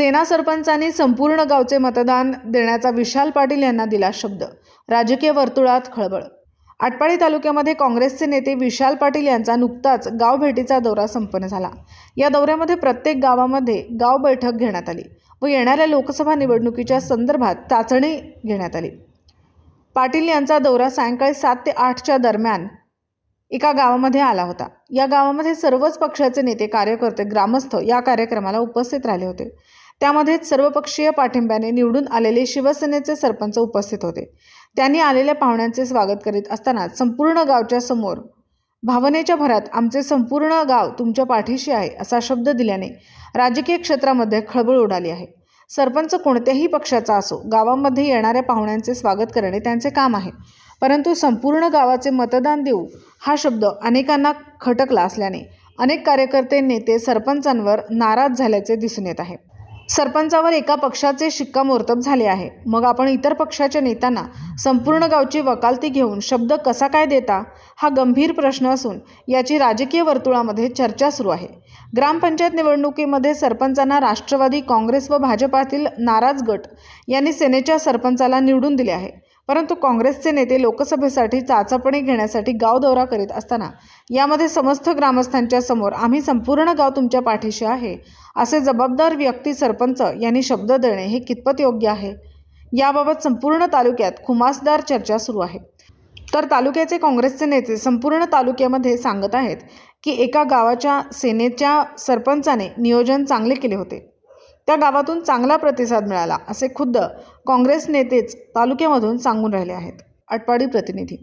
सेना सरपंचांनी संपूर्ण गावचे मतदान देण्याचा विशाल पाटील यांना दिला शब्द. राजकीय वर्तुळात खळबळ. आटपाडी तालुक्यामध्ये काँग्रेसचे नेते विशाल पाटील यांचा नुकताच गाव भेटीचा दौरा संपन्न झाला. या दौऱ्यामध्ये प्रत्येक गावामध्ये गाव बैठक घेण्यात आली व येणाऱ्या लोकसभा निवडणुकीच्या संदर्भात चाचणी घेण्यात आली. पाटील यांचा दौरा सायंकाळी सात ते आठच्या दरम्यान एका गावामध्ये आला होता. या गावामध्ये सर्वच पक्षाचे नेते कार्यकर्ते ग्रामस्थ या कार्यक्रमाला उपस्थित राहिले होते. त्यामध्येच सर्वपक्षीय पाठिंब्याने निवडून आलेले शिवसेनेचे सरपंच उपस्थित होते. त्यांनी आलेल्या पाहुण्यांचे स्वागत करीत असताना संपूर्ण गावच्या समोर भावनेच्या भरात आमचे संपूर्ण गाव तुमच्या पाठीशी आहे असा शब्द दिल्याने राजकीय क्षेत्रामध्ये खळबळ उडाली आहे. सरपंच कोणत्याही पक्षाचा असो गावामध्ये येणाऱ्या पाहुण्यांचे स्वागत करणे त्यांचे काम आहे. परंतु संपूर्ण गावाचे मतदान देऊ हा शब्द अनेकांना खटकला असल्याने अनेक कार्यकर्ते नेते सरपंचांवर नाराज झाल्याचे दिसून येत आहे. सरपंचावर एका पक्षाचे शिक्कामोर्तब झाले आहे. मग आपण इतर पक्षाच्या नेत्यांना संपूर्ण गावची वकालती घेऊन शब्द कसा काय देता हा गंभीर प्रश्न असून याची राजकीय वर्तुळामध्ये चर्चा सुरू आहे. ग्रामपंचायत निवडणुकीमध्ये सरपंचांना राष्ट्रवादी काँग्रेस व भाजपातील नाराज गट यांनी सेनेच्या सरपंचाला निवडून दिले आहे. परंतु काँग्रेसचे नेते लोकसभेसाठी चाचपणी घेण्यासाठी गाव दौरा करीत असताना यामध्ये समस्त ग्रामस्थांच्या समोर आम्ही संपूर्ण गाव तुमच्या पाठीशी आहे असे जबाबदार व्यक्ती सरपंच यांनी शब्द देणे हे कितपत योग्य आहे? याबाबत संपूर्ण तालुक्यात खुमासदार चर्चा सुरू आहे. तर तालुक्याचे काँग्रेसचे नेते संपूर्ण तालुक्यामध्ये सांगत आहेत की एका गावाच्या सेनेच्या सरपंचाने नियोजन चांगले केले होते. त्या गावातून चांगला प्रतिसाद मिळाला असे खुद्द काँग्रेस नेतेच तालुक्यामधून सांगून राहिले आहेत. आटपाडी प्रतिनिधी